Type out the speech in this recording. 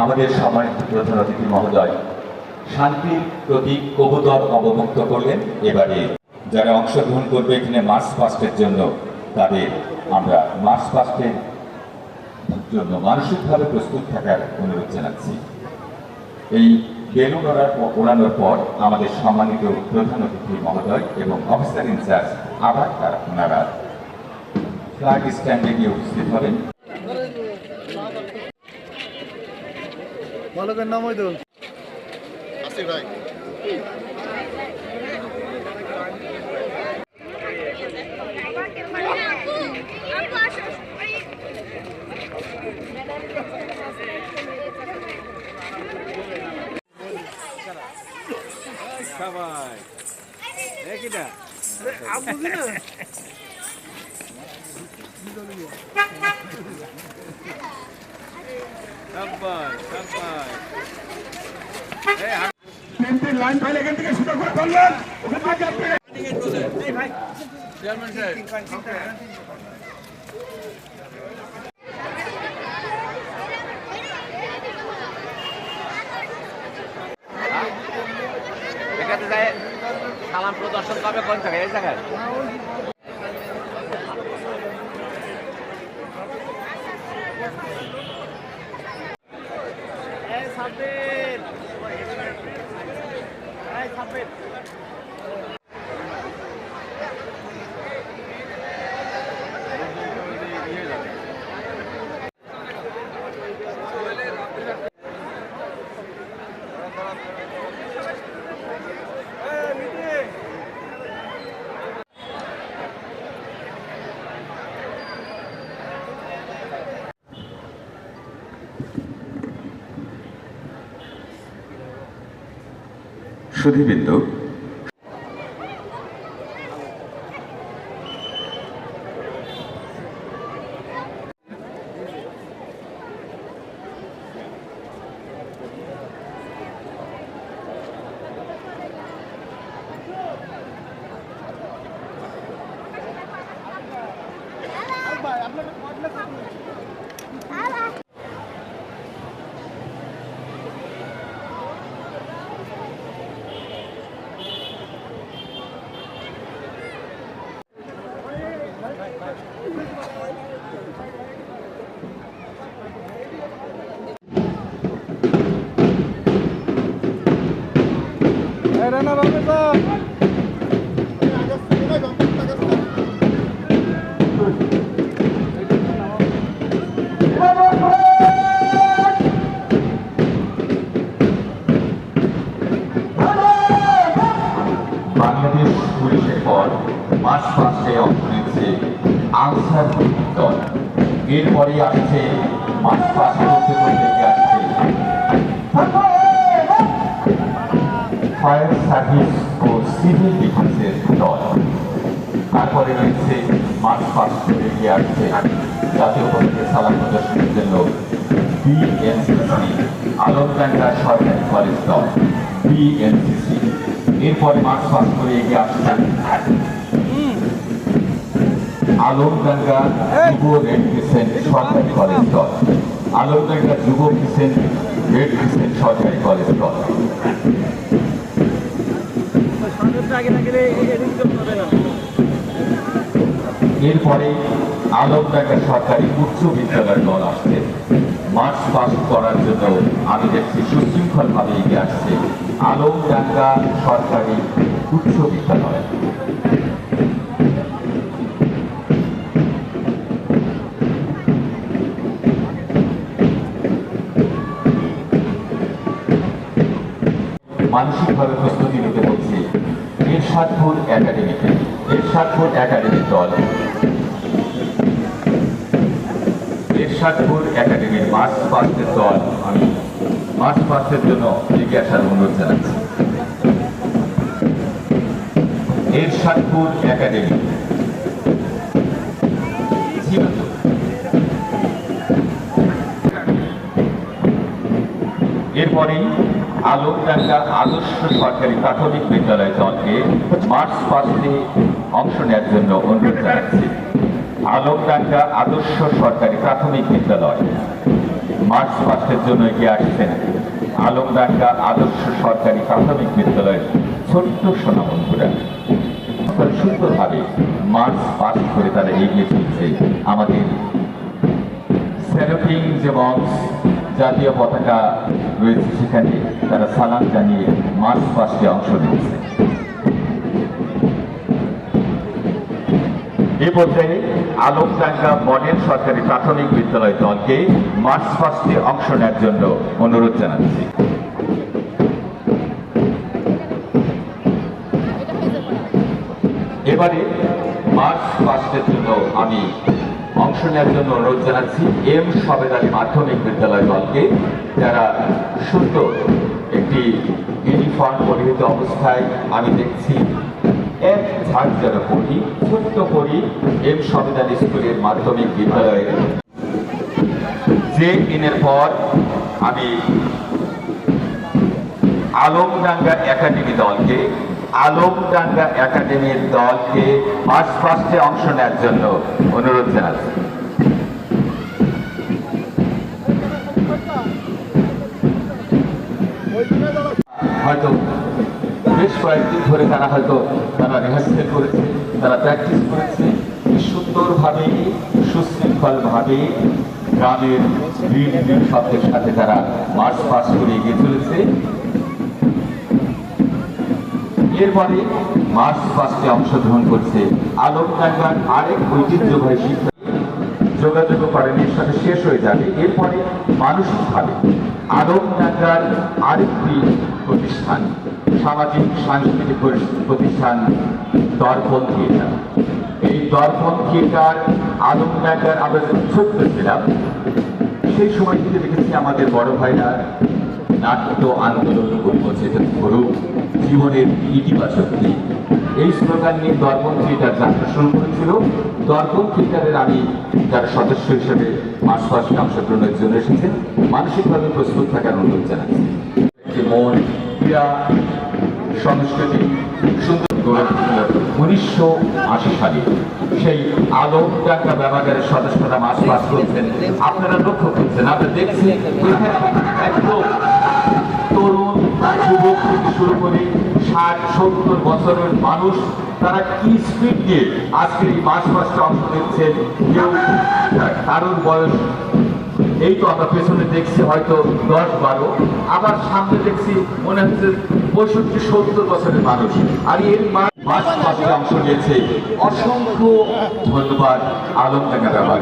আমাদের সম্মানিত প্রধান অতিথি মহোদয় শান্তির প্রতি কবুতর অবমুক্ত করলেন। এবারে যারা অংশগ্রহণ করবে এখানে মার্চ পাস্টের জন্য, তাদের আমরা মার্চ পাস্টের জন্য মানসিকভাবে প্রস্তুত থাকার অনুরোধ জানাচ্ছি। এই বেলুন ওড়ানোর পর আমাদের সম্মানিত প্রধান অতিথি মহোদয় এবং অফিসার ইনচার্জ আবার তারা, ওনারা ফ্ল্যাগ স্ট্যান্ডে গিয়ে উপস্থিত হবেন। বালকের নাম ওই তো আসি ভাই। সবাই এই হাত লাইন ফাইল এখান থেকে শুরু করে সালাম প্রদর্শন কবে কোন থেকে এই জায়গায়। Come in. সুধীবৃন্দ। রানা বাবু তো। বাংলাদেশ পুলিশের পর মার্চ পাস্টে অংশ নিচ্ছে আনসার দল। এরপরে আসছে মার্চ পাস্ট করতে করতে আসছে ফায়ার সার্ভিস ও সিভিল ডিফেন্সের দল। তারপরে রয়েছে মার্চ পাস্ট করে এগিয়ে আসছে জাতীয় পতাকা সালাম প্রদর্শনের জন্য বিএনসিসি আলমডাঙ্গা সরকারি কলেজ দল, বিএনসিসি। এরপরে মার্চ পাস করে এগিয়ে আসছে আলমডাঙ্গা যুব রেড ক্রিসেন্ট সরকারি কলেজ দল। আলমডাঙ্গা যুব ক্রিসেন্ট রেড ক্রিসেন্ট সরকারি কলেজ দল। এরপরে আলমডাঙ্গা সরকারি উচ্চ বিদ্যালয়ের দল আসছে। মার্চ পাস করার জন্য আমি দেখছি সুশৃঙ্খলভাবে এগিয়ে আসছে আলমডাঙ্গা সরকারি উচ্চ বিদ্যালয়। মানসিকভাবে প্রস্তুতি নিতে বলছি। এরশাদপুর একাডেমিকে এরশাদপুর একাডেমির দল। এরশাদপুর একাডেমির মার্চ পাস্টের দল আমি। মার্চ পাস্টের জন্য এগিয়ে আসার অনুরোধ জানাচ্ছি। এরশাদপুর একাডেমি। এরপরেই আলোকডাঙ্গা আদর্শ সরকারি প্রাথমিক বিদ্যালয় দলকে মার্চ পাস্টে অংশ নেওয়ার জন্য অনুরোধ জানাচ্ছি। আলোকডাঙ্গা আদর্শ সরকারি প্রাথমিক বিদ্যালয় মার্চ পাস্টের জন্য এগিয়ে আসছেন আলমডাঙ্গা আদর্শ সরকারি প্রাথমিক বিদ্যালয়ের ছোট্ট সোনা বন্ধুরা তারা সুন্দরভাবে মার্চ পাস করে তারা এগিয়ে চলছে। আমাদের স্যালোটিং যে বক্স জাতীয় পতাকা রয়েছে সেখানে তারা সালাম জানিয়ে মার্চ পাস্টে অংশ নিচ্ছে এ পর্যায়ে আলোকডাঙ্গা মডেল সরকারি প্রাথমিক বিদ্যালয় দলকে মার্চ পাস্টে অংশ নেওয়ার জন্য অনুরোধ জানাচ্ছি। এবারে মার্চ পাস্টের জন্য আমি অংশ নেওয়ার জন্য অনুরোধ জানাচ্ছি এম সবেদ আলী মাধ্যমিক বিদ্যালয় দলকে, যারা সুন্দর একটি ইউনিফর্ম পরিহিত অবস্থায় আমি দেখছি, এক ঝাঁক যেন পড়ি, ছোট্ট পড়ি এম সবেদ আলী স্কুলের মাধ্যমিক বিদ্যালয়ের। যে দিনের পর আমি আলমডাঙ্গা একাডেমি দলকে আলমডাঙ্গা একাডেমির দলকে মার্চ ফার্স্টে অংশ নেওয়ার জন্য অনুরোধ জানাচ্ছি। হয়তো বেশ কয়েকদিন ধরে তারা হয়তো তারা রিহার্সেল করেছে, তারা প্র্যাকটিস করেছে। সুন্দরভাবে, সুশৃঙ্খলভাবে গ্রামের গ্রিন গ্রিন শব্দের সাথে তারা মার্চ পাস করে এগিয়ে চলেছে। এরপরে মার্চ পাস্টে অংশগ্রহণ করছে আলোকডাঙ্গার আরেক ঐতিহ্যবাহী শিক্ষা যোগাযোগ করেন, এর সাথে শেষ হয়ে যাবে। এরপরে মানসিকভাবে আলোকডাঙ্গার আরেকটি প্রতিষ্ঠান, সামাজিক সাংস্কৃতিক প্রতিষ্ঠান দর্পণ থিয়েটার। এই দর্পণ থিয়েটার আলোকডাঙ্গার আমরা যখন ছোট্ট ছিলাম। সেই সময় থেকে দেখেছি আমাদের বড় ভাইরা নাট্য আন্দোলন উন্মোচিত করুক জীবনের ইতিবাচক দিক। এই স্লোগান নিয়ে দর্পণ থিয়েটার যাত্রা শুরু করেছিল। দর্পণ থিয়েটারের আমি যার সদস্য হিসেবে মাস মাসে অংশগ্রহণের জন্য এসেছেন মানসিকভাবে প্রস্তুত থাকার অনুরোধ জানাচ্ছি। মন ক্রীড়া সংস্কৃতি সুন্দর উনিশশো আশি সালে সেই আলোক ডাকা ব্যবহারের সদস্যরা মাস পাস করছেন আপনারা লক্ষ্য করছেন আপনারা দেখছেন যুবক থেকে শুরু করে ষাট, সত্তর বছরের মানুষ, তারা কি স্পিড দিয়ে আজকের এই মাস মাসটা অংশ নিচ্ছেন কেউ কারোর বয়স। এই তো আমরা পেছনে দেখছি হয়তো দশ, বারো। আবার সামনে দেখছি মনে হচ্ছে পঁয়ষট্টি, সত্তর বছরের মানুষ। আর এর মাস মাসে অংশ নিয়েছে। অসংখ্য ধন্যবাদ আলম টাকা ব্যবহার